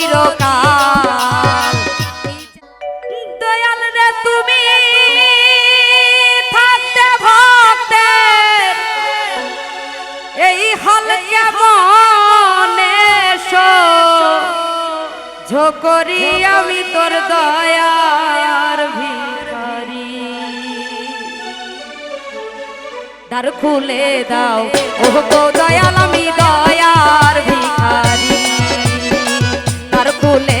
চিরকাল। তুমি থাকতে ভক্তের এই হল মনে আমি তোর দয়ার ভিখারি। দ্বার খুলে দাও। ও দয়াল, আমি দয়ার ভিখারি। কুলে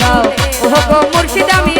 দাও। ও গো মুর্শিদ আমি